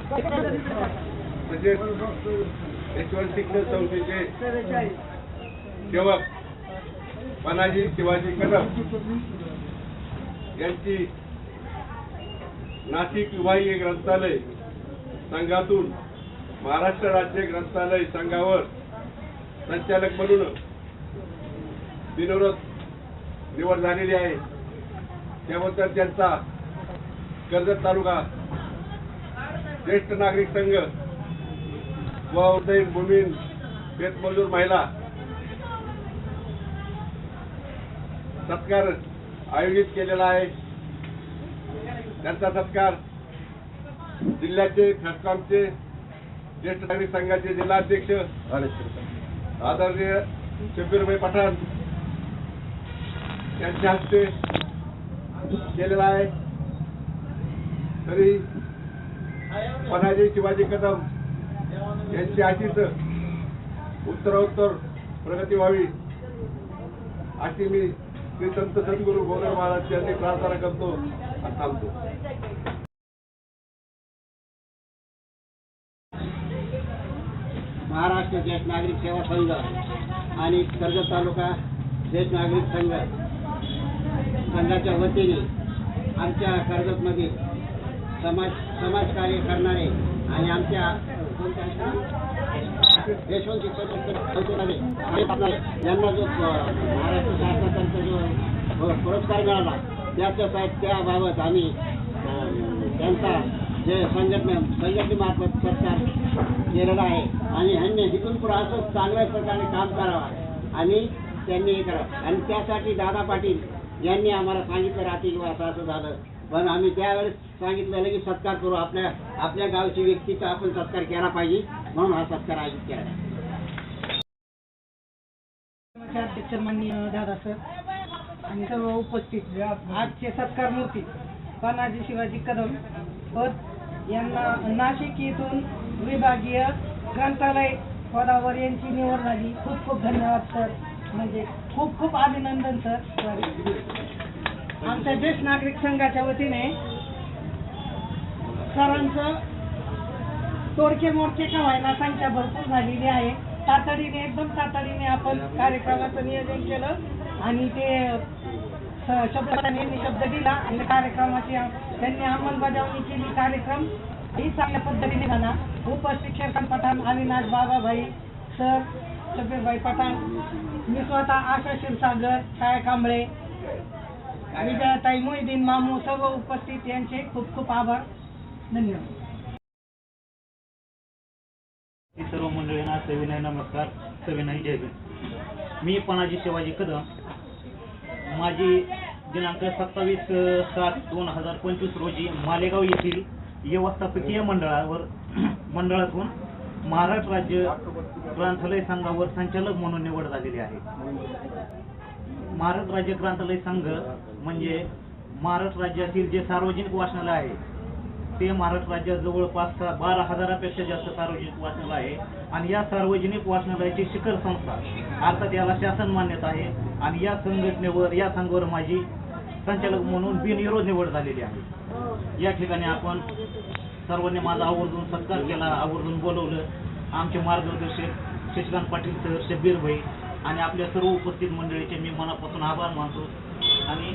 म्हणजे तसेच यशवंत शिक्षण संस्थेचे सेवक पनाजी शिवाजी कदम यांची नाशिक विभागीय ग्रंथालय संघातून महाराष्ट्र राज्य ग्रंथालय संघावर संचालक म्हणून बिनोरत निवड झालेली आहे. त्याबद्दल त्यांचा कर्जत तालुका ज्येष्ठ नागरिक संघ व भूमीन शेतमजूर महिला सत्कार आयोजित केलेला आहे. त्यांचा सत्कार जिल्ह्याचे खासकामचे ज्येष्ठ नागरिक संघाचे जिल्हाध्यक्ष आदरणीय शबीरभाई पठाण यांच्या हस्ते केलेला आहे. तरी पनाजी शिवाजी कदम यांची अशीच उत्तरोत्तर प्रगती व्हावी अशी मी श्री संत सद्गुरू गोगर महाराज यांनी प्रार्थना करतो आणि थांबतो. महाराष्ट्र ज्येष्ठ नागरिक सेवा संघ आणि कर्जत तालुका ज्येष्ठ नागरिक संघ संघाच्या वतीने आमच्या कर्जतमधील समाज समाजकार्य करणारे आणि आमच्या कोणत्या यांना जो महाराष्ट्र शासनाचा जो पुरस्कार मिळाला त्याच्या त्याबाबत आम्ही त्यांचा जे संघटना संघटनेमार्फत सत्कार केलेला आहे. आणि ह्यांनी इथून पुढे असंच चांगल्या प्रकारे काम करावं आणि त्यांनी हे करावं. आणि त्यासाठी दादा पाटील यांनी आम्हाला सांगितलं रात्री किंवा असं असं झालं. पण आम्ही त्यावेळेस सांगितलेलं की सत्कार करू. आपल्या आपल्या गावची व्यक्तीचा आपण सत्कार केला पाहिजे म्हणून हा सत्कार आयोजित केला अध्यक्ष माननीय दादा सर. आणि सर्व उपस्थित आजचे सत्कार मूर्ती पानाजी शिवाजी कदम पद यांना नाशिक येथून विभागीय ग्रंथालय पदावर यांची निवड झाली. खूप खूप धन्यवाद सर. म्हणजे खूप खूप अभिनंदन सर सॉरी. आमच्या ज्येष्ठ नागरिक संघाच्या वतीने सरांचं तोडके मोडके का व्हायला संख्या भरपूर झालेली आहे. तातडीने एकदम तातडीने आपण कार्यक्रमाचं नियोजन केलं आणि ते शब्दाने शब्द दिला आणि कार्यक्रमाची त्यांनी अंमलबजावणी केली. कार्यक्रम ही चांगल्या पद्धतीने झाला. उपशिक्षक पठाण अविनाश बाबाभाई सर शबीरभाई पठाण मी स्वतः आशा क्षीरसागर छाया कांबळे विजयाताई मोहिदीन मामू सर्व उपस्थित यांचे खूप खूप आभार. धन्यवाद. सर्व मंडळींना सविनय नमस्कार. सविनय जय मी पणाजी शिवाजी कदम. माझी दिनांक सत्तावीस सात दोन हजार पंचवीस रोजी मालेगाव येथील व्यवस्थापकीय मंडळावर मंडळातून महाराष्ट्र राज्य ग्रंथालय संघावर संचालक म्हणून निवड झालेली आहे. महाराष्ट्र राज्य ग्रंथालय संघ म्हणजे महाराष्ट्र राज्यातील जे सार्वजनिक वाचनालय आहे ते महाराष्ट्र राज्यात जवळपास बारा हजारापेक्षा जास्त सार्वजनिक वाचनालय आहे. आणि या सार्वजनिक वाचनालयाची शिखर संस्था अर्थात याला शासन मान्यता आहे. आणि या संघटनेवर या संघावर माझी संचालक म्हणून बिनविरोध निवड झालेली आहे. या ठिकाणी आपण सर्वांनी माझा आवर्जून सत्कार केला आवर्जून बोलवलं. आमचे मार्गदर्शक शशिकांत पाटील सर शब्बीर भाई आणि आपल्या सर्व उपस्थित मंडळीचे मी मनापासून आभार मानतो. आणि